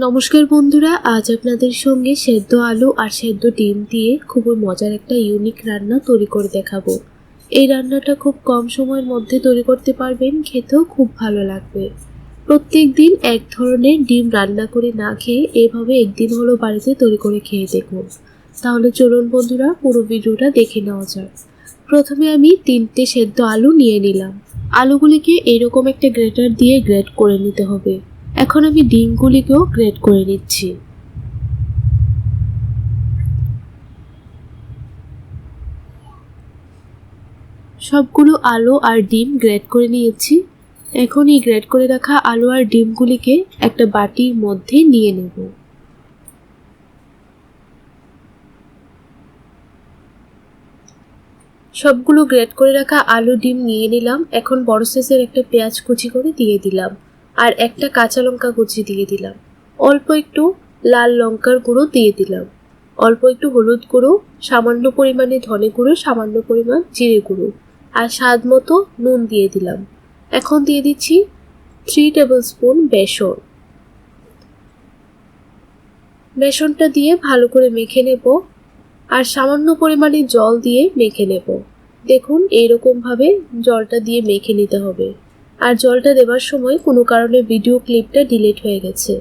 নমস্কার বন্ধুরা, আজ আপনাদের সঙ্গে সেদ্ধ আলু আর সেদ্ধ ডিম দিয়ে খুবই মজার একটা ইউনিক রান্না তৈরি করে দেখাবো। এই রান্নাটা খুব কম সময়ের মধ্যে তৈরি করতে পারবেন, খেতেও খুব ভালো লাগবে। প্রত্যেক দিন এক ধরনের ডিম রান্না করে না খেয়ে এভাবে একদিন হলো বাড়িতে তৈরি করে খেয়ে দেখুন। তাহলে চলুন বন্ধুরা, পুরো ভিডিওটা দেখে নেওয়া যাক। প্রথমে আমি তিনটে সেদ্ধ আলু নিয়ে নিলাম। আলুগুলিকে এরকম একটা গ্রেটার দিয়ে গ্রেট করে নিতে হবে। এখন আমি ডিমগুলিকেও গ্রেট করে নিচ্ছি। সবগুলো আলু আর ডিম গ্রেট করে নিয়েছি। এখন এই গ্রেট করে রাখা আলু আর ডিমগুলিকে একটা বাটির মধ্যে নিয়ে নেব। সবগুলো গ্রেট করে রাখা আলু, ডিম নিয়ে নিলাম। এখন বড় সাইজের একটা পেঁয়াজ কুচি করে দিয়ে দিলাম। আর একটা কাঁচা লঙ্কা কুচি দিয়ে দিলাম। অল্প একটু লাল লঙ্কার গুঁড়ো দিয়ে দিলাম। অল্প একটু হলুদ গুঁড়ো, সামান্য পরিমাণে ধনে গুঁড়ো, সামান্য পরিমাণ জিরে গুঁড়ো আর স্বাদ মতো নুন দিয়ে দিলাম। এখন দিয়ে দিচ্ছি থ্রি টেবিল স্পুন বেসন। বেসনটা দিয়ে ভালো করে মেখে নেব আর সামান্য পরিমাণে জল দিয়ে মেখে নেব। দেখুন, এইরকমভাবে জলটা দিয়ে মেখে নিতে হবে। আর জলটা দেওয়ার সময় কোনো কারণে ভিডিও ক্লিপটা ডিলিট হয়ে গেছে।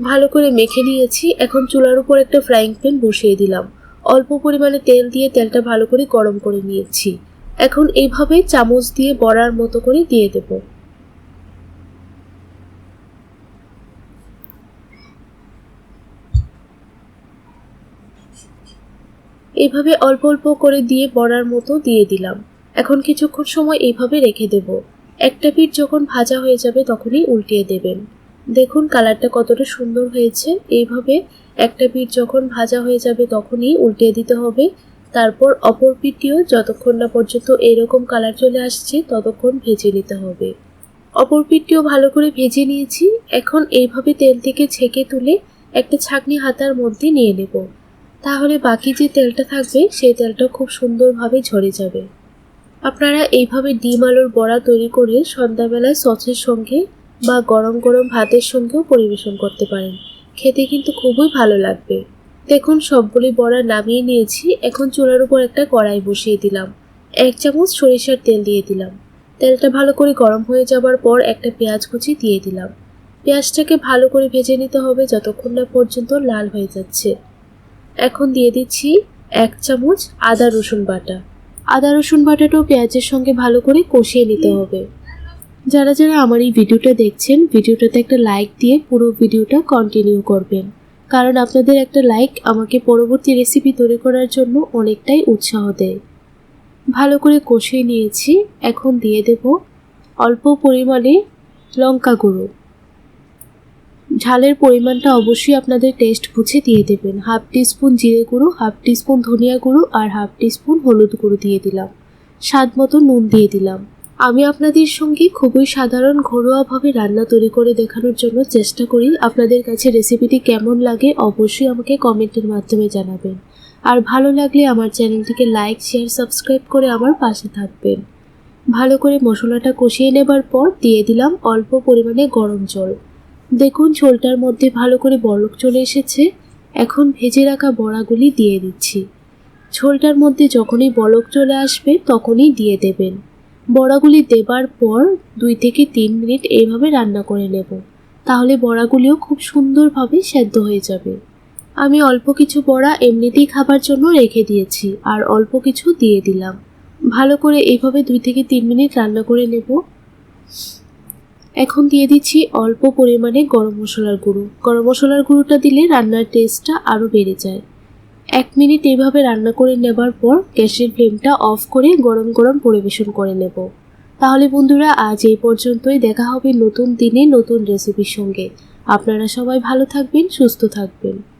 ভালো করে মেখে নিয়েছি, এখন চুলার উপর একটা ফ্রাইং প্যান বসিয়ে দিলাম। অল্প পরিমাণে তেল দিয়ে তেলটা ভালো করে গরম করে নিয়েছি। এখন এইভাবে চামচ দিয়ে বড়ার মতো করে দিয়ে দেব। এইভাবে অল্প অল্প করে দিয়ে বড়ার মতো দিয়ে দিলাম। এখন কিছুক্ষণ সময় এইভাবে রেখে দেব। একটা পিঠ যখন ভাজা হয়ে যাবে তখনই উল্টিয়ে দেবেন। দেখুন কালারটা কতটা সুন্দর হয়েছে। এইভাবে একটা পিঠ যখন ভাজা হয়ে যাবে তখনই উল্টিয়ে দিতে হবে। তারপর অপর পিঠটিও যতক্ষণ না পর্যন্ত এরকম কালার চলে আসছে ততক্ষণ ভেজে নিতে হবে। অপর পিঠটিও ভালো করে ভেজে নিয়েছি। এখন এইভাবে তেল থেকে ছেঁকে তুলে একটা ছাকনি হাতার মধ্যে নিয়ে নেব। তাহলে বাকি যে তেলটা থাকবে, সেই তেলটা খুব সুন্দরভাবে ঝরে যাবে। আপনারা এইভাবে ডিম আলুর বড়া তৈরি করে সন্ধ্যাবেলায় সসের সঙ্গে বা গরম গরম ভাতের সঙ্গেও পরিবেশন করতে পারেন। খেতে কিন্তু খুবই ভালো লাগবে। দেখুন, সবগুলি বড়া নামিয়ে নিয়েছি। এখন চুলার উপর একটা কড়াই বসিয়ে দিলাম। এক চামচ সরিষার তেল দিয়ে দিলাম। তেলটা ভালো করে গরম হয়ে যাবার পর একটা পেঁয়াজ কুচি দিয়ে দিলাম। পেঁয়াজটাকে ভালো করে ভেজে নিতে হবে যতক্ষণ না পর্যন্ত লাল হয়ে যাচ্ছে। এখন দিয়ে দিচ্ছি এক চামচ আদা রসুন বাটা। আদা, রসুন বাটাটাও পেঁয়াজের সঙ্গে ভালো করে কষিয়ে নিতে হবে। যারা যারা আমার এই ভিডিওটা দেখছেন, ভিডিওটাতে একটা লাইক দিয়ে পুরো ভিডিওটা কন্টিনিউ করবেন। কারণ আপনাদের একটা লাইক আমাকে পরবর্তী রেসিপি তৈরি করার জন্য অনেকটাই উৎসাহ দেয়। ভালো করে কষিয়ে নিয়েছি, এখন দিয়ে দেব অল্প পরিমাণে লঙ্কা গুঁড়ো। ঝালের পরিমাণটা অবশ্যই আপনাদের টেস্ট বুঝে দিয়ে দেবেন। হাফ টিস্পুন জিরে গুঁড়ো, হাফ টিস্পুন ধনিয়া গুঁড়ো আর হাফ টিস্পুন হলুদ গুঁড়ো দিয়ে দিলাম। স্বাদ মতো নুন দিয়ে দিলাম। আমি আপনাদের সঙ্গে খুবই সাধারণ ঘরোয়াভাবে রান্না তৈরি করে দেখানোর জন্য চেষ্টা করি। আপনাদের কাছে রেসিপিটি কেমন লাগে অবশ্যই আমাকে কমেন্টের মাধ্যমে জানাবেন। আর ভালো লাগলে আমার চ্যানেলটিকে লাইক শেয়ার সাবস্ক্রাইব করে আমার পাশে থাকবেন। ভালো করে মশলাটা কষিয়ে নেবার পর দিয়ে দিলাম অল্প পরিমাণে গরম জল। দেখুন, ঝোলটার মধ্যে ভালো করে বলক চলে এসেছে। এখন ভেজে রাখা বড়াগুলি দিয়ে দিচ্ছি। ঝোলটার মধ্যে যখনই বলক চলে আসবে, তখনই দিয়ে দেবেন। বড়াগুলি দেবার পর দুই থেকে তিন মিনিট এইভাবে রান্না করে নেব। তাহলে বড়াগুলিও খুব সুন্দরভাবে সেদ্ধ হয়ে যাবে। আমি অল্প কিছু বড়া এমনিতেই খাবার জন্য রেখে দিয়েছি আর অল্প কিছু দিয়ে দিলাম। ভালো করে এইভাবে দুই থেকে তিন মিনিট রান্না করে নেব। এখন দিয়ে দিচ্ছি অল্প পরিমাণে গরম মশলার গুঁড়ো। গরম মশলার গুঁড়োটা দিলে রান্নার টেস্টটা আরও বেড়ে যায়। এক মিনিট এইভাবে রান্না করে নেবার পর গ্যাসের ফ্লেমটা অফ করে গরম গরম পরিবেশন করে নেব। তাহলে বন্ধুরা, আজ এই পর্যন্তই। দেখা হবে নতুন দিনে নতুন রেসিপির সঙ্গে। আপনারা সবাই ভালো থাকবেন, সুস্থ থাকবেন।